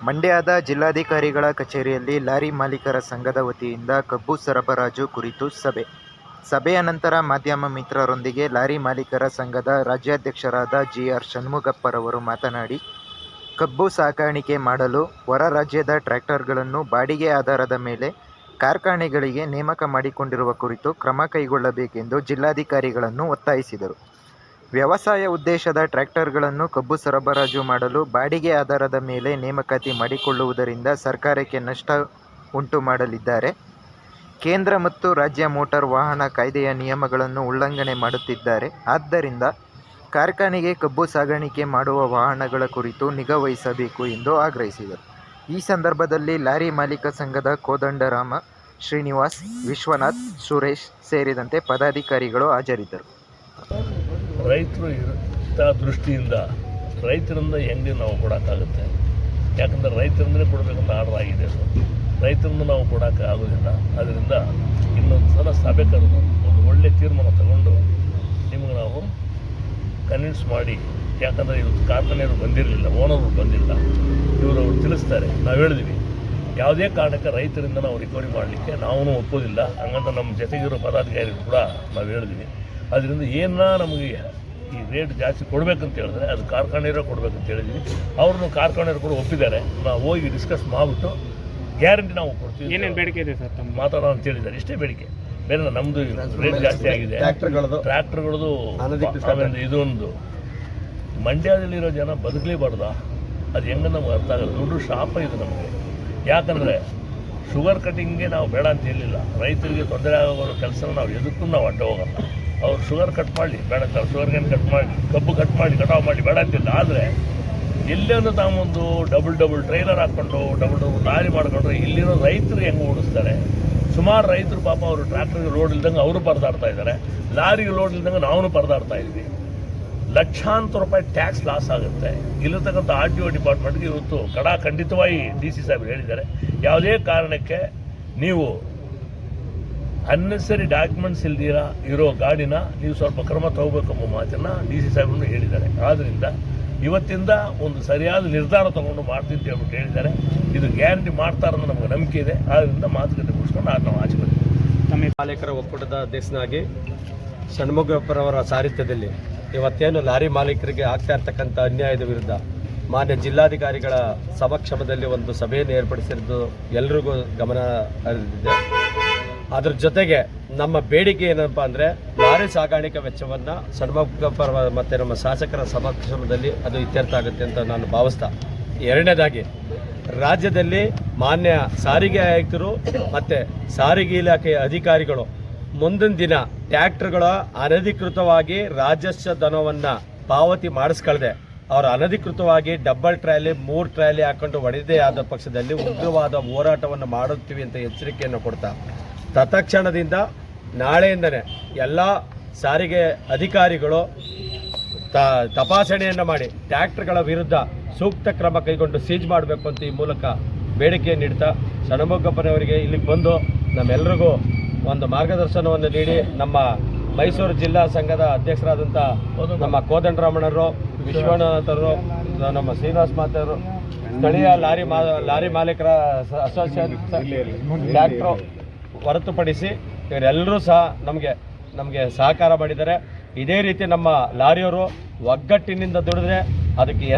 ಮಂಡ್ಯದ ಜಿಲ್ಲಾಧಿಕಾರಿಗಳ ಕಚೇರಿಯಲ್ಲಿ ಲಾರಿ ಮಾಲೀಕರ ಸಂಘದ ವತಿಯಿಂದ ಕಬ್ಬು ಸರಬರಾಜು ಕುರಿತು ಸಭೆ. ಸಭೆಯ ನಂತರ ಮಾಧ್ಯಮ ಮಿತ್ರರೊಂದಿಗೆ ಲಾರಿ ಮಾಲೀಕರ ಸಂಘದ ರಾಜ್ಯಾಧ್ಯಕ್ಷರಾದ ಜಿ ಆರ್ ಷಣ್ಮುಗಪ್ಪರವರು ಮಾತನಾಡಿ, ಕಬ್ಬು ಸಾಗಾಣಿಕೆ ಮಾಡಲು ಹೊರ ರಾಜ್ಯದ ಟ್ರ್ಯಾಕ್ಟರ್ಗಳನ್ನು ಬಾಡಿಗೆ ಆಧಾರದ ಮೇಲೆ ಕಾರ್ಖಾನೆಗಳಿಗೆ ನೇಮಕ ಮಾಡಿಕೊಂಡಿರುವ ಕುರಿತು ಕ್ರಮ ಕೈಗೊಳ್ಳಬೇಕೆಂದು ಜಿಲ್ಲಾಧಿಕಾರಿಗಳನ್ನು ಒತ್ತಾಯಿಸಿದರು. ವ್ಯವಸಾಯ ಉದ್ದೇಶದ ಟ್ರ್ಯಾಕ್ಟರ್ಗಳನ್ನು ಕಬ್ಬು ಸರಬರಾಜು ಮಾಡಲು ಬಾಡಿಗೆ ಆಧಾರದ ಮೇಲೆ ನೇಮಕಾತಿ ಮಾಡಿಕೊಳ್ಳುವುದರಿಂದ ಸರ್ಕಾರಕ್ಕೆ ನಷ್ಟ ಉಂಟು ಮಾಡಲಿದ್ದಾರೆ. ಕೇಂದ್ರ ಮತ್ತು ರಾಜ್ಯ ಮೋಟಾರ್ ವಾಹನ ಕಾಯ್ದೆಯ ನಿಯಮಗಳನ್ನು ಉಲ್ಲಂಘನೆ ಮಾಡುತ್ತಿದ್ದಾರೆ. ಆದ್ದರಿಂದ ಕಾರ್ಖಾನೆಗೆ ಕಬ್ಬು ಸಾಗಾಣಿಕೆ ಮಾಡುವ ವಾಹನಗಳ ಕುರಿತು ನಿಗಾ ವಹಿಸಬೇಕು ಎಂದು ಆಗ್ರಹಿಸಿದರು. ಈ ಸಂದರ್ಭದಲ್ಲಿ ಲಾರಿ ಮಾಲೀಕ ಸಂಘದ ಕೋದಂಡರಾಮ ಶ್ರೀನಿವಾಸ್, ವಿಶ್ವನಾಥ್, ಸುರೇಶ್ ಸೇರಿದಂತೆ ಪದಾಧಿಕಾರಿಗಳು ಹಾಜರಿದ್ದರು. ರೈತರು ಹಿತ ದೃಷ್ಟಿಯಿಂದ ರೈತರಿಂದ ಹೆಂಗೆ ನಾವು ಕೊಡೋಕ್ಕಾಗುತ್ತೆ? ಯಾಕಂದರೆ ರೈತರಿಂದಲೇ ಕೊಡಬೇಕಂತ ಆರ್ಡರ್ ಆಗಿದೆ ಅದು. ರೈತರಿಂದ ನಾವು ಕೊಡೋಕ್ಕೆ ಆಗೋದಿಲ್ಲ. ಅದರಿಂದ ಇನ್ನೊಂದು ಸಲ ಸಭೆ ಕರೆದು ಒಂದು ಒಳ್ಳೆಯ ತೀರ್ಮಾನ ತಗೊಂಡು ನಿಮಗೆ ನಾವು ಕನ್ವಿನ್ಸ್ ಮಾಡಿ. ಯಾಕಂದರೆ ಇವತ್ತು ಕಾರ್ಖಾನೆಯವರು ಬಂದಿರಲಿಲ್ಲ ಓನರ್ ಬಂದಿಲ್ಲ. ಇವರು ಅವರು ತಿಳಿಸ್ತಾರೆ. ನಾವು ಹೇಳಿದ್ವಿ, ಯಾವುದೇ ಕಾರಣಕ್ಕೆ ರೈತರಿಂದ ನಾವು ರಿಕವರಿ ಮಾಡಲಿಕ್ಕೆ ನಾವು ಒಪ್ಪೋದಿಲ್ಲ. ಹಂಗಂತ ನಮ್ಮ ಜೊತೆಗಿರೋ ಪದಾಧಿಕಾರಿಗಳು ಕೂಡ ನಾವು ಹೇಳಿದ್ವಿ. ಅದರಿಂದ ಏನ ನಮಗೆ ಈ ರೇಟ್ ಜಾಸ್ತಿ ಕೊಡಬೇಕಂತ ಹೇಳಿದ್ರೆ ಅದು ಕಾರ್ಖಾನೆಯವರು ಕೊಡಬೇಕಂತ ಹೇಳಿದ್ವಿ. ಅವ್ರನ್ನು ಕಾರ್ಖಾನೆಯವರು ಕೂಡ ಒಪ್ಪಿದ್ದಾರೆ. ನಾವು ಹೋಗಿ ಡಿಸ್ಕಸ್ ಮಾಡಿಬಿಟ್ಟು ಗ್ಯಾರಂಟಿ ನಾವು ಕೊಡ್ತೀವಿ. ಏನೇನು ಬೇಡಿಕೆ ಇದೆ ಸರ್ ತಮ್ಮ ಮಾತಾಡೋಣ ಅಂತ ಹೇಳಿದ್ದಾರೆ. ಇಷ್ಟೇ ಬೇಡಿಕೆ. ಬೇರೆ ನಮ್ಮದು ರೇಟ್ ಜಾಸ್ತಿ ಆಗಿದೆ. ಟ್ರ್ಯಾಕ್ಟರ್ಗಳದ್ದು ಟ್ರ್ಯಾಕ್ಟರ್ಗಳದು ಆಮೇಲೆ ಇದೊಂದು. ಮಂಡ್ಯದಲ್ಲಿರೋ ಜನ ಬದುಕಲೇಬಾರ್ದ. ಅದು ಹೆಂಗೆ ನಮ್ಗೆ ಅರ್ಥ ಆಗಲ್ಲ. ದುಡ್ಡು ಶಾಪ ಇದು ನಮಗೆ. ಯಾಕಂದರೆ ಶುಗರ್ ಕಟಿಂಗ್ಗೆ ನಾವು ಬೇಡ ಅಂತ ಹೇಳಿಲ್ಲ. ರೈತರಿಗೆ ತೊಂದರೆ ಆಗೋ ಕೆಲಸ ನಾವು ಎದಕ್ಕೂ ನಾವು ಅಡ್ಡ ಹೋಗಲ್ಲ. ಅವ್ರು ಶುಗರ್ ಕಟ್ ಮಾಡಲಿ, ಬೇಡ ಅಂತ ಶುಗರ್ ಗೇನ್ ಕಟ್ ಮಾಡಿ ಕಬ್ಬು ಕಟ್ ಮಾಡಿ ಕಟಾವು ಮಾಡಿ ಬೇಡ ಅಂತಿಲ್ಲ. ಆದರೆ ಎಲ್ಲೇನು ತಾವೊಂದು ಡಬಲ್ ಡಬಲ್ ಟ್ರೈಲರ್ ಹಾಕ್ಕೊಂಡು ಡಬಲ್ ಡಬಲ್ ಲಾರಿ ಮಾಡಿಕೊಂಡ್ರೆ ಇಲ್ಲಿರೋ ರೈತರು ಹೆಂಗೆ ಓಡಿಸ್ತಾರೆ? ಸುಮಾರು ರೈತರು ಪಾಪ ಅವರು ಟ್ರ್ಯಾಕ್ಟರ್ಗೆ ಲೋಡ್ ಇಲ್ದಂಗೆ ಅವರು ಪರದಾಡ್ತಾ ಇದ್ದಾರೆ ಲಾರಿಗೆ ಲೋಡ್ ಇಲ್ದಂಗೆ ನಾವು ಪರದಾಡ್ತಾ ಇದ್ವಿ. ಲಕ್ಷಾಂತರ ರೂಪಾಯಿ ಟ್ಯಾಕ್ಸ್ ಲಾಸ್ ಆಗುತ್ತೆ. ಇಲ್ಲಿರ್ತಕ್ಕಂಥ ಆರ್ ಟಿ ಒ ಡಿಪಾರ್ಟ್ಮೆಂಟ್ಗೆ ಇವತ್ತು ಕಡಾ ಖಂಡಿತವಾಗಿ ಡಿ ಸಿ ಸಾಹೇಬರು ಹೇಳಿದ್ದಾರೆ. ಯಾವುದೇ ಕಾರಣಕ್ಕೆ ನೀವು ಅನ್ನೆಸರಿ ಡಾಕ್ಯುಮೆಂಟ್ಸ್ ಇಲ್ದಿರ ಇರೋ ಗಾಡಿನ ನೀವು ಸ್ವಲ್ಪ ಕ್ರಮ ತಗೋಬೇಕೆಂಬ ಮಾತನ್ನು ಡಿ ಸಿ ಸಾಹೇಬರು ಹೇಳಿದ್ದಾರೆ. ಆದ್ದರಿಂದ ಇವತ್ತಿಂದ ಒಂದು ಸರಿಯಾದ ನಿರ್ಧಾರ ತಗೊಂಡು ಮಾಡ್ತೀನಿ ಹೇಳ್ಬಿಟ್ಟು ಹೇಳಿದ್ದಾರೆ. ಇದು ಗ್ಯಾರಂಟಿ ಮಾಡ್ತಾರೆ ನಮಗೆ ನಂಬಿಕೆ ಇದೆ. ಆದ್ದರಿಂದ ಮಾತುಕತೆ ಮುಗಿಸ್ಕೊಂಡು ಅದು ನಾವು ಆಚೆ ಬರ್ತೀವಿ ತಮ್ಮ ಮಾಲೀಕರ ಒಕ್ಕೂಟದ ಅಧ್ಯಕ್ಷನಾಗಿ ಷಣ್ಮುಗಪ್ಪರವರ ಸಾರಿತ್ಯದಲ್ಲಿ ಇವತ್ತೇನು ಲಾರಿ ಮಾಲೀಕರಿಗೆ ಆಗ್ತಾ ಇರ್ತಕ್ಕಂಥ ಅನ್ಯಾಯದ ವಿರುದ್ಧ ಮಾನ್ಯ ಜಿಲ್ಲಾಧಿಕಾರಿಗಳ ಸಮಕ್ಷಮದಲ್ಲಿ ಒಂದು ಸಭೆಯನ್ನು ಏರ್ಪಡಿಸಿದ್ದು ಎಲ್ರಿಗೂ ಗಮನ ಹರಿದಿದೆ. ಅದ್ರ ಜೊತೆಗೆ ನಮ್ಮ ಬೇಡಿಕೆ ಏನಪ್ಪ ಅಂದರೆ ಲಾರಿ ಸಾಗಾಣಿಕೆ ವೆಚ್ಚವನ್ನು ಷಣ್ಮುಗಪ್ಪರ ಮತ್ತು ನಮ್ಮ ಶಾಸಕರ ಸಮಕ್ಷಮದಲ್ಲಿ ಅದು ಇತ್ಯರ್ಥ ಆಗುತ್ತೆ ಅಂತ ನಾನು ಭಾವಿಸ್ತಾ ಎರಡನೇದಾಗಿ, ರಾಜ್ಯದಲ್ಲಿ ಮಾನ್ಯ ಸಾರಿಗೆ ಆಯುಕ್ತರು ಮತ್ತು ಸಾರಿಗೆ ಇಲಾಖೆಯ ಅಧಿಕಾರಿಗಳು ಮುಂದಿನ ದಿನ ಟ್ಯಾಕ್ಟರ್ಗಳ ಅನಧಿಕೃತವಾಗಿ ರಾಜಸ್ವ ಧನವನ್ನು ಪಾವತಿ ಮಾಡಿಸ್ಕೊಳ್ಳದೆ ಅವರು ಅನಧಿಕೃತವಾಗಿ ಡಬ್ಬಲ್ ಟ್ರಾಲಿ, ಮೂರು ಟ್ರಾಲಿ ಹಾಕೊಂಡು ಹೊಡೆದೇ ಆದ ಪಕ್ಷದಲ್ಲಿ ಉಗ್ರವಾದ ಹೋರಾಟವನ್ನು ಮಾಡುತ್ತೀವಿ ಅಂತ ಎಚ್ಚರಿಕೆಯನ್ನು ಕೊಡ್ತಾ. ತತ್ಕ್ಷಣದಿಂದ ನಾಳೆಯಿಂದನೇ ಎಲ್ಲ ಸಾರಿಗೆ ಅಧಿಕಾರಿಗಳು ತ ತಪಾಸಣೆಯನ್ನು ಮಾಡಿ ಟ್ರ್ಯಾಕ್ಟರ್ಗಳ ವಿರುದ್ಧ ಸೂಕ್ತ ಕ್ರಮ ಕೈಗೊಂಡು ಸೀಜ್ ಮಾಡಬೇಕು ಅಂತ ಈ ಮೂಲಕ ಬೇಡಿಕೆ ನೀಡ್ತಾ ಷಣ್ಮುಖಪ್ಪನವರಿಗೆ ಇಲ್ಲಿಗೆ ಬಂದು ನಮ್ಮೆಲ್ಲರಿಗೂ ಒಂದು ಮಾರ್ಗದರ್ಶನವನ್ನು ನೀಡಿ ನಮ್ಮ ಮೈಸೂರು ಜಿಲ್ಲಾ ಸಂಘದ ಅಧ್ಯಕ್ಷರಾದಂಥ ನಮ್ಮ ಕೋದಂಡರಾಮಣ್ಣರು ವಿಶ್ವನಾಥರು ನಮ್ಮ ಶ್ರೀನಿವಾಸ್ ಮಾತವರು ಸ್ಥಳೀಯ ಲಾರಿ ಮಾ ಲಾರಿ ಮಾಲೀಕರ ಅಸೋಸಿಯೇಷನ್ ಟ್ರ್ಯಾಕ್ಟ್ರು ಹೊರತುಪಡಿಸಿ ಇವರೆಲ್ಲರೂ ಸಹ ನಮಗೆ ನಮಗೆ ಸಹಕಾರ ಮಾಡಿದ್ದಾರೆ. ಇದೇ ರೀತಿ ನಮ್ಮ ಲಾರಿಯವರು ಒಗ್ಗಟ್ಟಿನಿಂದ ದುಡಿದ್ರೆ ಅದಕ್ಕೆ